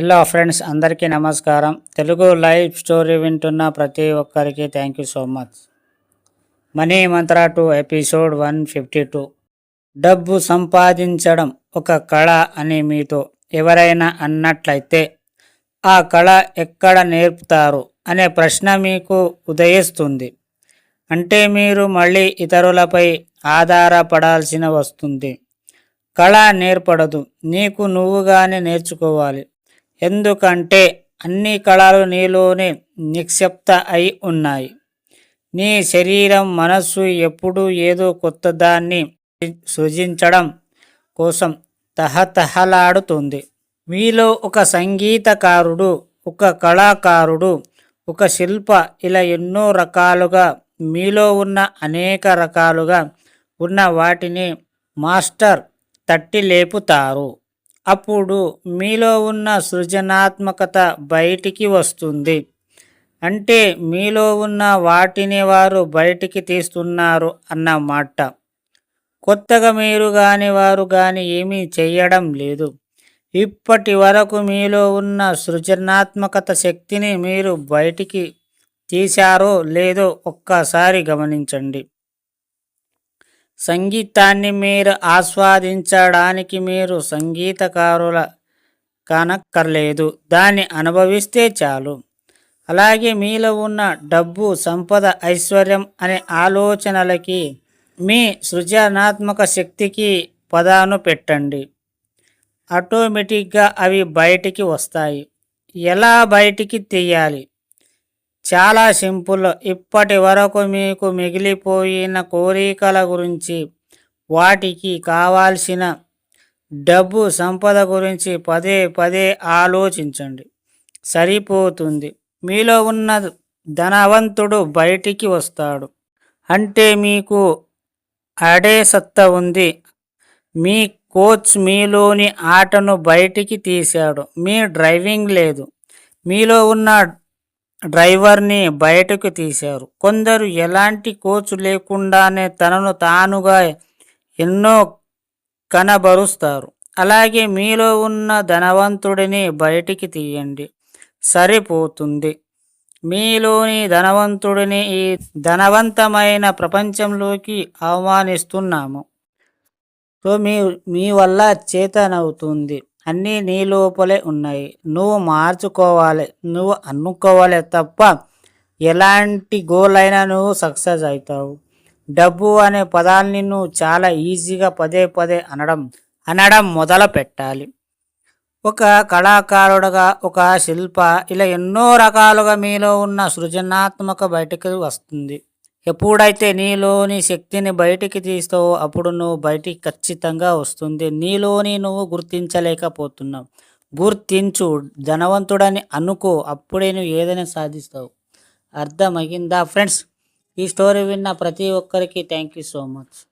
Hello friends అందరికీ నమస్కారం. Telugu live story వింటున్న ప్రతి ఒక్కరికి thank you so much money mantra two episode one fifty two డబ్బు సంపాదించడం ఒక కళ అని మీతో ఎవరైనా అన్నట్లయితే ఆ కళ ఎక్కడ నేర్పుతారు అనే ప్రశ్న మీకు ఉదయిస్తుంది. అంటే మీరు మళ్ళీ ఇతరులపై ఆధారపడాల్సిన వస్తుంది. కళ నేర్పడదు. నీకు నువ్వుగానే నేర్చుకోవాలి. ఎందుకంటే అన్ని కళలు నీలోనే నిక్షిప్త అయి ఉన్నాయి. నీ శరీరం మనస్సు ఎప్పుడూ ఏదో కొత్తదాన్ని సృజించడం కోసం తహతహలాడుతుంది. మీలో ఒక సంగీతకారుడు ఒక కళాకారుడు ఒక శిల్ప ఇలా ఎన్నో రకాలుగా మీలో ఉన్న అనేక రకాలుగా ఉన్న వాటిని మాస్టర్ తట్టి లేపుతారు అప్పుడు మీలో ఉన్న సృజనాత్మకత బయటికి వస్తుంది. అంటే మీలో ఉన్న వాటిని వారు బయటికి తీస్తున్నారు అన్నమాట కొత్తగా మీరు కాని వారు కానీ ఏమీ చేయడం లేదు. ఇప్పటి వరకు మీలో ఉన్న సృజనాత్మకత శక్తిని మీరు బయటికి తీశారో లేదో ఒక్కసారి గమనించండి. సంగీతాన్ని మీరు ఆస్వాదించడానికి మీరు సంగీతకారుల కానక్కర్లేదు. దాన్ని అనుభవిస్తే చాలు. అలాగే మీలో ఉన్న డబ్బు సంపద ఐశ్వర్యం అనే ఆలోచనలకి మీ సృజనాత్మక శక్తికి పదాను పెట్టండి. ఆటోమేటిక్గా అవి బయటికి వస్తాయి. ఎలా బయటికి తీయాలి? చాలా సింపుల్. ఇప్పటి వరకు మీకు మిగిలిపోయిన కోరికల గురించి వాటికి కావాల్సిన డబ్బు సంపద గురించి పదే పదే ఆలోచించండి. సరిపోతుంది. మీలో ఉన్న ధనవంతుడు బయటికి వస్తాడు. అంటే మీకు అడే సత్తా ఉంది. మీ కోచ్ మీలోని ఆటను బయటికి తీశాడు. మీ డ్రైవింగ్ లేదు. మీలో ఉన్న డ్రైవర్ని బయటకు తీశారు. కొందరు ఎలాంటి కోచ్ లేకుండానే తనను తానుగా ఎన్నో కనబరుస్తారు. అలాగే మీలో ఉన్న ధనవంతుడిని బయటికి తీయండి. సరిపోతుంది. మీలోని ధనవంతుడిని ఈ ధనవంతమైన ప్రపంచంలోకి ఆహ్వానిస్తున్నాము. సో మీ మీ వల్ల చేతనవుతుంది. అన్నీ నీ లోపలే ఉన్నాయి. నువ్వు మార్చుకోవాలి. నువ్వు అనుకోవాలి తప్ప ఎలాంటి గోల్ అయినా నువ్వు సక్సెస్ అవుతావు. డబ్బు అనే పదాన్ని నువ్వు చాలా ఈజీగా పదే పదే అనడం అనడం మొదలు పెట్టాలి. ఒక కళాకారుడుగా ఒక శిల్ప ఇలా ఎన్నో రకాలుగా మీలో ఉన్న సృజనాత్మక బయటకు వస్తుంది. ఎప్పుడైతే నీలోని శక్తిని బయటికి తీస్తావో అప్పుడు నువ్వు బయటికి ఖచ్చితంగా వస్తుంది. నీలోని నువ్వు గుర్తించలేకపోతున్నావు. గుర్తించు ధనవంతుడని అనుకో అప్పుడే నువ్వు ఏదైనా సాధిస్తావు. అర్థమయ్యిందా? ఫ్రెండ్స్ ఈ స్టోరీ విన్న ప్రతి ఒక్కరికి థ్యాంక్ యూ సో మచ్.